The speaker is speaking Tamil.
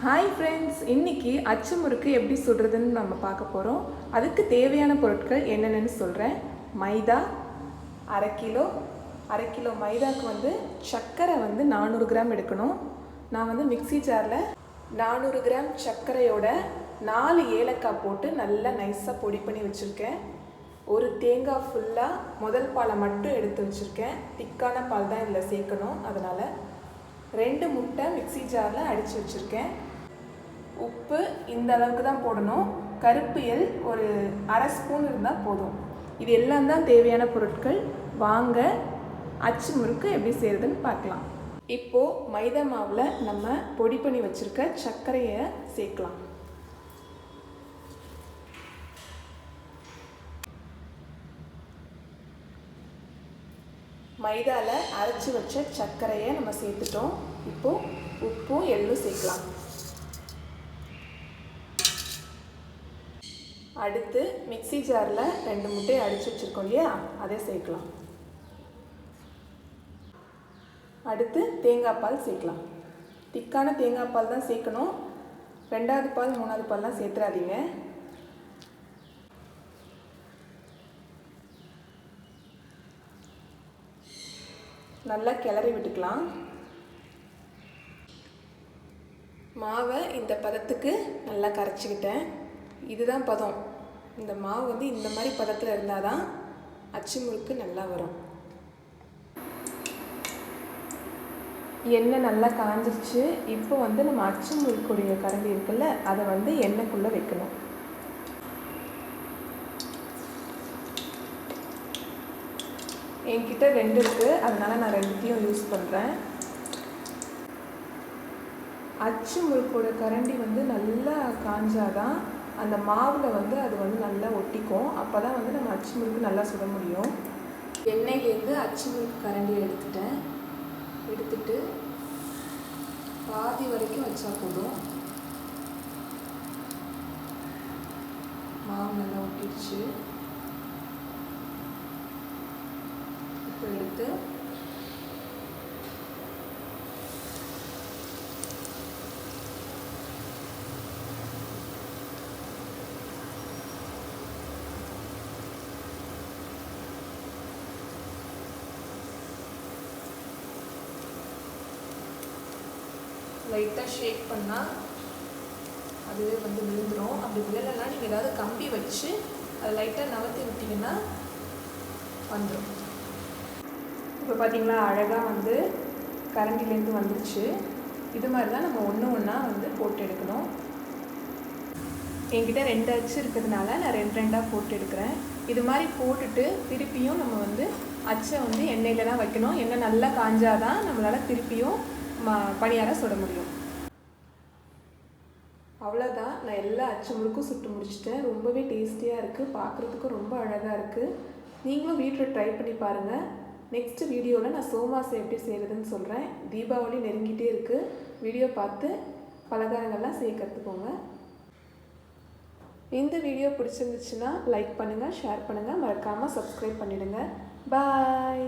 ஹாய் ஃப்ரெண்ட்ஸ் இன்னைக்கு அச்சு முறுக்கு எப்படி சுடுறதுன்னு நம்ம பார்க்க போகிறோம் அதுக்கு தேவையான பொருட்கள் என்னென்னு சொல்கிறேன் மைதா அரை கிலோ அரை கிலோ மைதாக்கு வந்து சர்க்கரை வந்து நானூறு கிராம் எடுக்கணும். நான் வந்து மிக்ஸி ஜாரில் நானூறு கிராம் சர்க்கரையோட நாலு ஏலக்காய் போட்டு நல்லா நைஸாக பொடி பண்ணி வச்சுருக்கேன். ஒரு தேங்காய் ஃபுல்லாக முதல் பாலை மட்டும் எடுத்து வச்சுருக்கேன். திக்கான பால் தான் இதில் சேர்க்கணும். அதனால் ரெண்டு முட்டை மிக்ஸி ஜாரில் அடித்து வச்சுருக்கேன். உப்பு இந்த அளவுக்கு தான் போடணும். கருப்பு எல் ஒரு அரை ஸ்பூன் இருந்தால் போதும். இது எல்லாம் தான் தேவையான பொருட்கள். வாங்க அச்சு முறுக்கு எப்படி செய்கிறதுன்னு பார்க்கலாம். இப்போது மைதா மாவில் நம்ம பொடி பண்ணி வச்சுருக்க சர்க்கரையை சேர்க்கலாம். மைதாவில் அரைச்சி வச்ச சர்க்கரையை நம்ம சேர்த்துட்டோம். இப்போது உப்பும் எள்ளும் சேர்க்கலாம். அடுத்து மிக்ஸி ஜாரில் ரெண்டு முட்டையை அடித்து வச்சுருக்கோம் இல்லையா? அதை சேர்க்கலாம். அடுத்து தேங்காய் பால் சேர்க்கலாம். திக்கான தேங்காய் பால் தான் சேர்க்கணும். ரெண்டாவது பால் மூணாவது பால்லாம் சேர்த்துறாதீங்க. நல்லா கிளறி விட்டுக்கலாம். மாவை இந்த பதத்துக்கு நல்லா கரைச்சிக்கிட்டேன். இதுதான் பதம். இந்த மாவு வந்து இந்த மாதிரி பதத்தில் இருந்தால் தான் அச்சு முறுக்கு நல்லா வரும். எண்ணெய் நல்லா காஞ்சிருச்சு. இப்போ வந்து நம்ம அச்சு முறுக்குடைய கரண்டி இருக்குல்ல அதை வந்து எண்ணெய்க்குள்ளே வைக்கணும். என்கிட்ட ரெண்டு இருக்குது அதனால் நான் ரெண்டுத்தையும் யூஸ் பண்ணுறேன் அச்சு முறுக்கோட கரண்டி வந்து நல்லா காஞ்சாதான் அந்த மாவில் வந்து அது வந்து நல்லா ஒட்டிக்கும். அப்போ தான் வந்து நம்ம அச்சு முறுக்கு நல்லா சுட முடியும். எண்ணெயிலேருந்து அச்சு முறுக்கு கரண்டி எடுத்துட்டேன். எடுத்துட்டு பாதி வரைக்கும் வச்சா போதும். மாவு நல்லா ஒட்டிடுச்சு. இப்போ எடுத்து லைட்டாக ஷேக் பண்ணால் அதுவே வந்து விழுந்துடும் அப்படி விழலைன்னா நீங்கள் ஏதாவது கம்பி வச்சு அதை லைட்டாக நவர்த்தி விட்டிங்கன்னா வந்துடும் இப்போ பார்த்திங்களா அழகாக வந்து கரண்டிலேருந்து வந்துருச்சு. இது மாதிரி தான் நம்ம ஒன்று ஒன்றா வந்து போட்டு எடுக்கணும். என்கிட்ட ரெண்டு அச்சு இருக்கிறதுனால நான் ரெண்டு ரெண்டாக போட்டு எடுக்கிறேன். இது மாதிரி போட்டுட்டு திருப்பியும் நம்ம வந்து அச்சை வந்து எண்ணெயில் தான் வைக்கணும். எண்ணெய் நல்லா காஞ்சாதான் நம்மளால் திருப்பியும் பணியாரம் சுட முடியும். அவ்வளோதான் நான் எல்லா அச்சு முறுக்கும் சுட்டு முடிச்சிட்டேன். ரொம்பவே டேஸ்டியாக இருக்குது பார்க்குறதுக்கும் ரொம்ப அழகாக இருக்குது நீங்களும் வீட்டில் ட்ரை பண்ணி பாருங்கள் நெக்ஸ்ட் வீடியோவில் நான் சோமாசை எப்படி செய்கிறதுன்னு சொல்கிறேன் தீபாவளி நெருங்கிட்டே இருக்குது வீடியோ பார்த்து பலகாரங்கள்லாம் செய்ய கற்றுக்கோங்க இந்த வீடியோ பிடிச்சிருந்துச்சுன்னா லைக் பண்ணுங்கள் ஷேர் பண்ணுங்கள் மறக்காமல் சப்ஸ்கிரைப் பண்ணிவிடுங்க பாய்